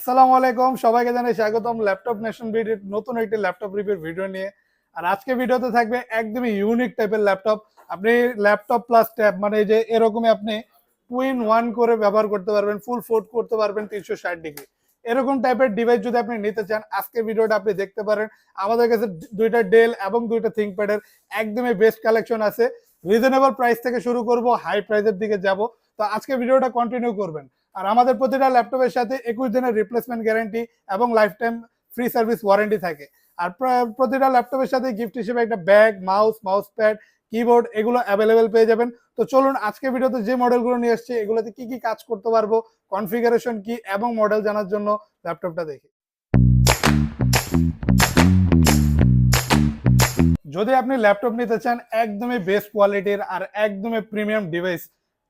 আসসালামু আলাইকুম, সবাইকে জানাই স্বাগতম ল্যাপটপ নেশন ভিডিওর নতুন একটি ল্যাপটপ রিভিউর ভিডিও নিয়ে। আর আজকে ভিডিওতে থাকবে একদমই ইউনিক টাইপের ল্যাপটপ। আপনি ল্যাপটপ প্লাস ট্যাব মানে যে এরকমই আপনি টু ইন ওয়ান করে ব্যবহার করতে পারবেন ফুল ফোল্ড করতে পারবেন তিনশো ষাট ডিগ্রি এরকম টাইপের ডিভাইস যদি আপনি নিতে চান, আজকে ভিডিওটা আপনি দেখতে পারেন। আমাদের কাছে দুইটা ডেল এবং দুইটা থিঙ্কপ্যাডের একদমই বেস্ট কালেকশন আছে। রিজনেবল প্রাইস থেকে শুরু করব হাই প্রাইসের দিকে যাব। তো আজকে ভিডিওটা কন্টিনিউ করবেন। আর আমাদের প্রতিটা ল্যাপটপের সাথে একুশ দিনের রিপ্লেসমেন্ট গ্যারান্টি এবং lifetime free service warranty থাকে। আর প্রতিটা ল্যাপটপের সাথে গিফট হিসেবে একটা bag mouse mouse pad keyboard এগুলো অ্যাভেলেবেল পেয়ে যাবেন। তো চলুন আজকে ভিডিওতে যে মডেলগুলো নিয়ে এসেছি, এগুলোতে কি কি কাজ করতে পারব কনফিগারেশন কি এবং মডেল জানার জন্য ল্যাপটপটা দেখি। যদি আপনি ল্যাপটপ নিতে চান, একদমই বেস্ট কোয়ালিটির আর একদমই প্রিমিয়াম ডিভাইস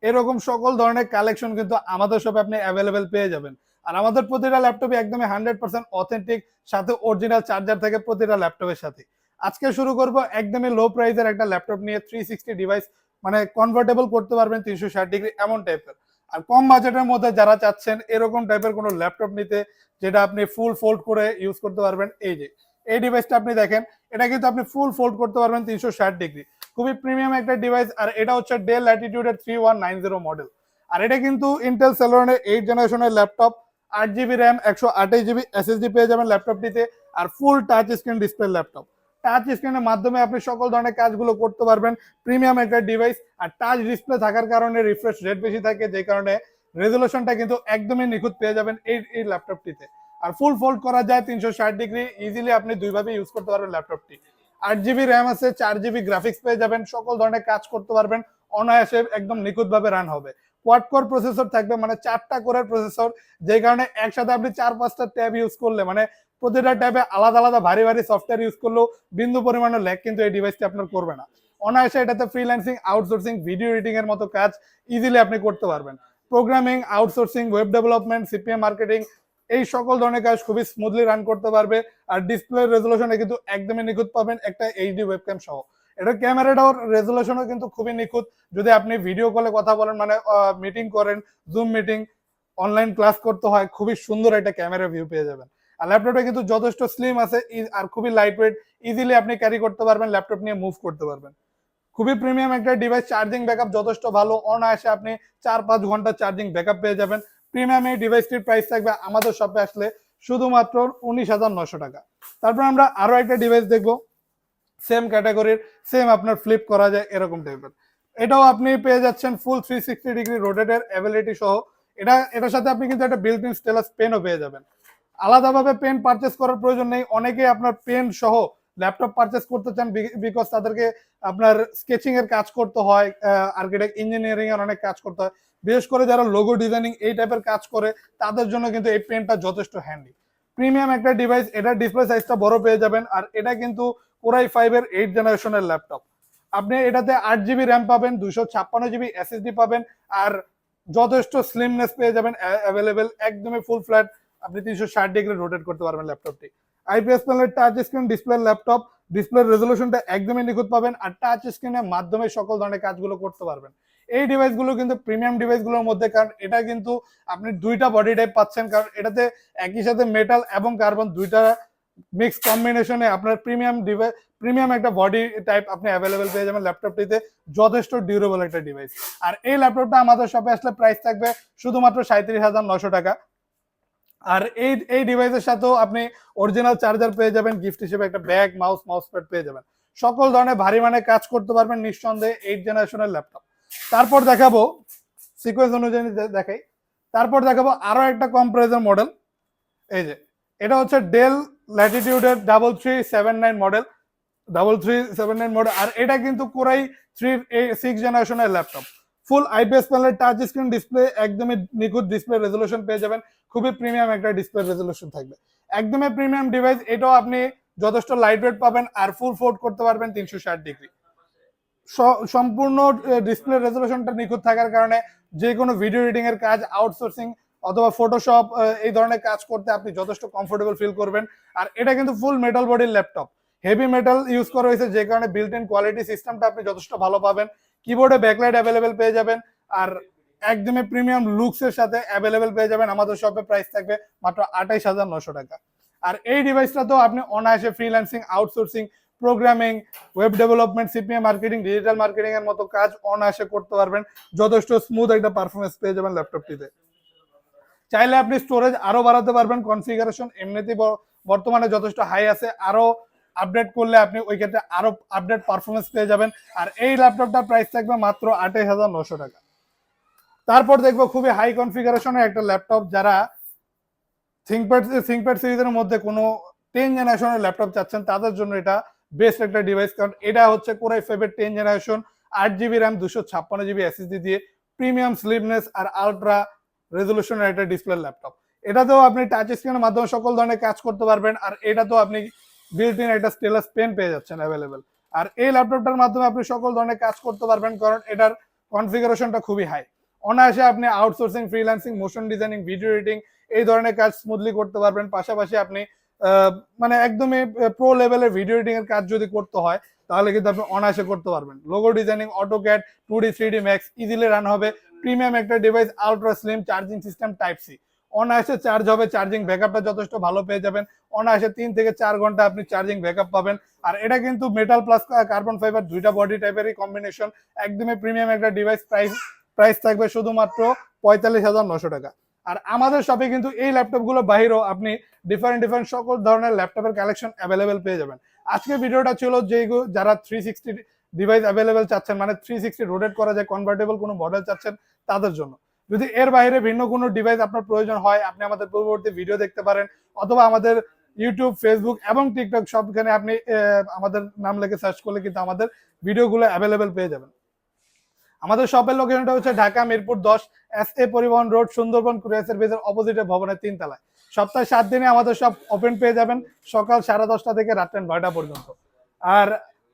এরকম সকল ধরনের কালেকশন কিন্তু আমাদের শপে আপনি অ্যাভেলেবেল পেয়ে যাবেন। আর আমাদের প্রতিটা ল্যাপটপে একদমই হান্ড্রেড পার্সেন্ট অথেন্টিক সাথে অরিজিনাল চার্জার থাকে প্রতিটা ল্যাপটপের সাথে। আজকে শুরু করব একদমই লো প্রাইসের একটা ল্যাপটপ নিয়ে থ্রি সিক্সটি ডিভাইস মানে কনভার্টেবল করতে পারবেন তিনশো ষাট ডিগ্রি এমন টাইপের আর কম বাজেটের মধ্যে যারা চাচ্ছেন এরকম টাইপের কোনো ল্যাপটপ নিতে, যেটা আপনি ফুল ফোল্ড করে ইউজ করতে পারবেন, এই যে, এই ডিভাইসটা আপনি দেখেন, এটা কিন্তু আপনি ফুল ফোল্ড করতে পারবেন তিনশো ষাট ডিগ্রি খুবই প্রিমিয়াম একটা ডিভাইস আর এটা হচ্ছে Dell ল্যাটিটিউডের three one nine zero model আর এটা কিন্তু ইন্টেল সেলোনের এইট জেনারেশনের ল্যাপটপ আট জিবি র্যাম একশো আঠাশ জিবি এসএসডি পেয়ে যাবেন ল্যাপটপটিতে আর full touch screen display laptop touch স্ক্রিনের মাধ্যমে আপনি সকল ধরনের কাজগুলো করতে পারবেন প্রিমিয়াম একটা ডিভাইস আর টাচ ডিসপ্লে থাকার কারণে রিফ্রেশ রেট বেশি থাকে, যে কারণে রেজলিউশনটা কিন্তু একদমই নিখুঁত পেয়ে যাবেন এই এই ল্যাপটপটিতে আর ফুল ফোল্ড করা যায় তিনশো ষাট ডিগ্রি ইজিলি আপনি দুইভাবে ইউজ করতে পারবেন ল্যাপটপটি আট জিবি র্যাম আছে, চার জিবি গ্রাফিক্স পেয়ে যাবেন, সকল ধরনের কাজ করতে পারবেন। অনায়াসে একদম নিখুঁতভাবে রান হবে। কোয়াড কোর প্রসেসর থাকবে মানে চারটা কোরের প্রসেসর যে কারণে একসাথে আপনি চার পাঁচটা ট্যাব ইউজ করলে মানে প্রতিটা ট্যাবে আলাদা আলাদা ভারী ভারী সফটওয়্যার ইউজ করলেও বিন্দু পরিমাণের ল্যাগ কিন্তু এই ডিভাইসটি আপনার করবে না। অনায়াসে এটাতে ফ্রিল্যান্সিং আউটসোর্সিং ভিডিও এডিটিং এর মতো কাজ ইজিলি আপনি করতে পারবেন। Programming outsourcing web development CPM marketing এই সকল ধরনের কাজ খুবই স্মুথলি রান করতে পারবে। আর ডিসপ্লে রেজলিউশনে কিন্তু একদমই নিখুঁত পাবেন একটা এইচডি ওয়েবক্যাম সহ। এটা ক্যামেরাটাও রেজলিউশনও কিন্তু খুবই নিখুঁত। যদি আপনি ভিডিও কলে কথা বলেন মানে মিটিং করেন জুম মিটিং অনলাইন ক্লাস করতে হয়, খুবই সুন্দর একটা ক্যামেরা ভিউ পেয়ে যাবেন। আর ল্যাপটপটা কিন্তু যথেষ্ট স্লিম আছে আর খুবই লাইট ওয়েট ইজিলি আপনি ক্যারি করতে পারবেন ল্যাপটপ নিয়ে মুভ করতে পারবেন। খুবই প্রিমিয়াম একটা ডিভাইস চার্জিং ব্যাকআপ যথেষ্ট ভালো। অনায়াসে আপনি চার পাঁচ ঘণ্টা চার্জিং ব্যাকআপ পেয়ে যাবেন। প্রিমিয়াম এই ডিভাইসটির প্রাইস থাকবে আমাদের শপে আসলে শুধুমাত্র উনিশ হাজার নশো টাকা। তারপর আমরা আরও একটা ডিভাইস দেখব। সেম ক্যাটাগরির সেম আপনার ফ্লিপ করা যায় এরকম টাইপের এটাও আপনি পেয়ে যাচ্ছেন ফুল থ্রি সিক্সটি ডিগ্রি রোটেটের অ্যাবিলিটি সহ। এটা, এটার সাথে আপনি কিন্তু একটা বিল্ট ইন স্টেলাস পেনও পেয়ে যাবেন। আলাদাভাবে পেন পারচেস করার প্রয়োজন নেই। অনেকেই আপনার পেন সহ ল্যাপটপ পারচেস করতে চান বিকজ তাদেরকে আপনার স্কেচিং এর কাজ করতে হয় আর্কিটেক্ট ইঞ্জিনিয়ারিং এর অনেক কাজ করতে হয়। বিশেষ করে যারা লোগো ডিজাইনিং এই টাইপের কাজ করে, তাদের জন্য কিন্তু এই পেনটা যথেষ্ট হ্যান্ডি প্রিমিয়াম একটা ডিভাইস এটা ডিসপ্লে সাইজটা বড় পেয়ে যাবেন, আর এটা কিন্তু কোরাই ফাইভ এর এইট জেনারেশনের ল্যাপটপ আপনি এটাতে আট জিবি র্যাম পাবেন দুশো ছাপ্পান্ন জিবি এসএসডি পাবেন, আর যথেষ্ট স্লিমনেস পেয়ে যাবেন অ্যাভেলেবেল একদমই ফুল ফ্ল্যাট আপনি তিনশো ষাট ডিগ্রি রোটেট করতে পারবেন ল্যাপটপটি আইপিএস প্যানেলের touch screen display laptop display রেজলিউশনটা একদমই নিখুঁত পাবেন আর টাচ স্ক্রিনের মাধ্যমে সকল ধরনের কাজগুলো করতে পারবেন। এই ডিভাইসগুলো কিন্তু প্রিমিয়াম ডিভাইসগুলোর মধ্যে, কারণ এটা কিন্তু আপনি দুইটা বডি টাইপ পাচ্ছেন, কারণ এটাতে একই সাথে মেটাল এবং কার্বন দুইটা মিক্স কম্বিনেশনে আপনার প্রিমিয়াম ডিভাইস প্রিমিয়াম একটা বডি টাইপ আপনি অ্যাভেলেবেল পেয়ে যাবেন ল্যাপটপটিতে যথেষ্ট ডিউরেবল একটা ডিভাইস আর এই ল্যাপটপটা আমাদের শপে আসলে প্রাইস থাকবে শুধুমাত্র সাঁত্রিশ হাজার নশো টাকা। আর এই এই ডিভাইসের সাথেও আপনি অরিজিনাল চার্জার পেয়ে যাবেন গিফট হিসেবে একটা ব্যাগ মাউস মাউস প্যাড পেয়ে যাবেন। সকল ধরনের ভারী মানে কাজ করতে পারবেন নিঃসন্দেহে এইট জেনারেশনের ল্যাপটপ তারপর দেখাবো সিকোয়েন্স অনুযায়ী দেখাই। তারপর দেখাবো আরও একটা কম প্রাইজের মডেল এই যে, এটা হচ্ছে Dell ল্যাটিটিউডের double three seven nine model double three seven nine model আর এটা কিন্তু কোরাই থ্রি সিক্স জেনারেশনের ল্যাপটপ ফুল আইপিএস প্যানেলের টাচ স্ক্রিন ডিসপ্লে একদমই নিখুঁত ডিসপ্লে রেজলিউশন পেয়ে যাবেন। খুবই প্রিমিয়াম একটা ডিসপ্লে রেজলিউশন থাকবে। একদমই প্রিমিয়াম ডিভাইস এটাও আপনি যথেষ্ট লাইট ওয়েট পাবেন আর ফুল ফোল্ড করতে পারবেন তিনশো ষাট ডিগ্রি সম্পূর্ণ ডিসপ্লে রেজলিউশনটা নিখুঁত থাকার কারণে যে কোনো ভিডিও এডিটিং এর কাজ আউটসোর্সিং অথবা ফটোশপ এই ধরনের কাজ করতে আপনি যথেষ্ট কমফোর্টেবল ফিল করবেন। আর এটা কিন্তু ফুল মেটাল বডির ল্যাপটপ হেভি মেটাল ইউজ করা হয়েছে যে কারণে বিল্ট ইন কোয়ালিটি সিস্টেমটা আপনি যথেষ্ট ভালো পাবেন। কিবোর্ডে ব্যাকলাইট অ্যাভেলেবেল পেয়ে যাবেন। আর একদমই প্রিমিয়াম লুকস এর সাথে অ্যাভেলেবেল পেয়ে যাবেন। আমাদের শপে প্রাইস থাকবে মাত্র আঠাইশ হাজার নশো টাকা। আর এই ডিভাইসটা তো আপনি অনায়াসে freelancing outsourcing programming web development CPM marketing digital marketing এর মতো কাজ অনায়াসে করতে পারবেন। যথেষ্ট স্মুথ একটা পারফরমেন্স পেয়ে যাবেন ল্যাপটপটিতে চাইলে আপনি স্টোরেজ আরও বাড়াতে পারবেন। কনফিগারেশন এমনিতেই বর্তমানে যথেষ্ট হাই আছে। আরও আপডেট করলে আপনি ওই ক্ষেত্রে আরও আপডেট পারফরমেন্স পেয়ে যাবেন। আর এই ল্যাপটপটার প্রাইস থাকবে মাত্র আঠাইশ হাজার নশো টাকা। তারপর দেখব খুবই হাই কনফিগারেশনের একটা ল্যাপটপ যারা থিঙ্কপ্যাড সিরিজের মধ্যে কোনো টেন জেনারেশনের ল্যাপটপ চাচ্ছেন, তাদের জন্য এটা বেস্ট একটা ডিভাইস কারণ এটা হচ্ছে কোরাই ফাইভের টেন জেনারেশন আট জিবি র্যাম দুশো ছাপ্পান্ন জিবি এসএসডি দিয়ে প্রিমিয়াম স্লিপনেস আর আলট্রা রেজলিউশনের একটা ডিসপ্লে ল্যাপটপ এটাতেও আপনি টাচ স্ক্রিনের মাধ্যমে সকল ধরনের কাজ করতে পারবেন, আর এটাতেও আপনি বিল্ট ইন একটা স্টেলাস পেন পেয়ে যাচ্ছেন অ্যাভেলেবেল আর এই ল্যাপটপটার মাধ্যমে আপনি সকল ধরনের কাজ করতে পারবেন, কারণ এটার কনফিগারেশনটা খুবই হাই অনায়াসে আপনি outsourcing freelancing motion designing video editing এই ধরনের কাজ স্মুথলি করতে পারবেন। পাশাপাশি আপনি মানে একদমই প্রো লেভেলের ভিডিও এডিটিং এর কাজ যদি করতে হয়, তাহলে কিন্তু আপনি অনায়াসে করতে পারবেন। Logo designing AutoCAD two D three D max easily run হবে। প্রিমিয়াম একটা device ultra slim charging system type C অনায়াসে চার্জ হবে চার্জিং ব্যাকআপটা যথেষ্ট ভালো পেয়ে যাবেন। অনায়াসে তিন থেকে চার ঘণ্টা আপনি চার্জিং ব্যাকআপ পাবেন। আর এটা কিন্তু মেটাল প্লাস কার্বন ফাইবার দুইটা বডি টাইপেরই কম্বিনেশন একদমই প্রিমিয়াম একটা ডিভাইস প্রাইস প্রাইস থাকবে শুধুমাত্র পঁয়তাল্লিশ হাজার নশো টাকা। আর আমাদের শপে কিন্তু এই ল্যাপটপগুলো বাহিরেও আপনি ডিফারেন্ট ডিফারেন্ট সকল ধরনের ল্যাপটপের কালেকশন অ্যাভেলেবেল পেয়ে যাবেন। আজকে ভিডিওটা ছিল যে যারা থ্রি সিক্সটি ডিভাইস অ্যাভেলেবেল চাচ্ছেন মানে থ্রি সিক্সটি রোটেট করা যায় কনভার্টেবল কোনো মডেল চাচ্ছেন, তাদের জন্য। যদি এর বাইরে ভিন্ন কোনো ডিভাইস আপনার প্রয়োজন হয়, আপনি আমাদের পূর্ববর্তী ভিডিও দেখতে পারেন, অথবা আমাদের ইউটিউব ফেসবুক এবং টিকটক সবখানে আপনি আমাদের নাম লিখে সার্চ করলে কিন্তু আমাদের ভিডিওগুলো অ্যাভেলেবেল পেয়ে যাবেন। আমাদের শপের লোকেশনটা হচ্ছে ঢাকা মিরপুর দশ এস এ পরিবহন রোড, সুন্দরবন কুরিয়ার সার্ভিসের অপোজিটে ভবনের তিন তলায় সপ্তাহে সাত দিনে আমাদের সব ওপেন পেয়ে যাবেন, সকাল সাড়ে দশটা থেকে রাত্রে নয়টা পর্যন্ত। আর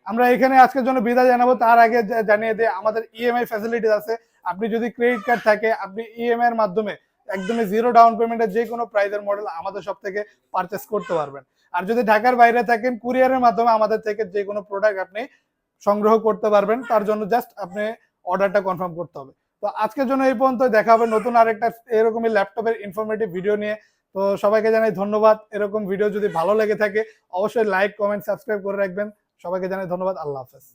আমরা এখানে আজকের জন্য বিদায় জানাব। তার আগে জানিয়ে দিয়ে আমাদের ইএমআই ফ্যাসিলিটিস আছে। আপনি যদি ক্রেডিট কার্ড থাকে, আপনি ইএমআই এর মাধ্যমে একদমই জিরো ডাউন পেমেন্টের যে কোনো প্রাইজের মডেল আমাদের সব থেকে পারচেস করতে পারবেন। আর যদি ঢাকার বাইরে থাকেন কুরিয়ারের মাধ্যমে আমাদের থেকে যে কোনো প্রোডাক্ট আপনি সংগ্রহ করতে পারবেন। তার জন্য জাস্ট আপনি অর্ডারটা কনফার্ম করতে হবে। তো আজকের জন্য এই পর্যন্ত দেখা হবে নতুন আরেকটা এরকমই ল্যাপটপের ইনফরমেটিভ ভিডিও নিয়ে। তো সবাইকে জানাই ধন্যবাদ। এরকম ভিডিও যদি ভালো লেগে থাকে, অবশ্যই লাইক কমেন্ট সাবস্ক্রাইব করে রাখবেন। সবাইকে জানাই ধন্যবাদ আল্লাহ হাফেজ।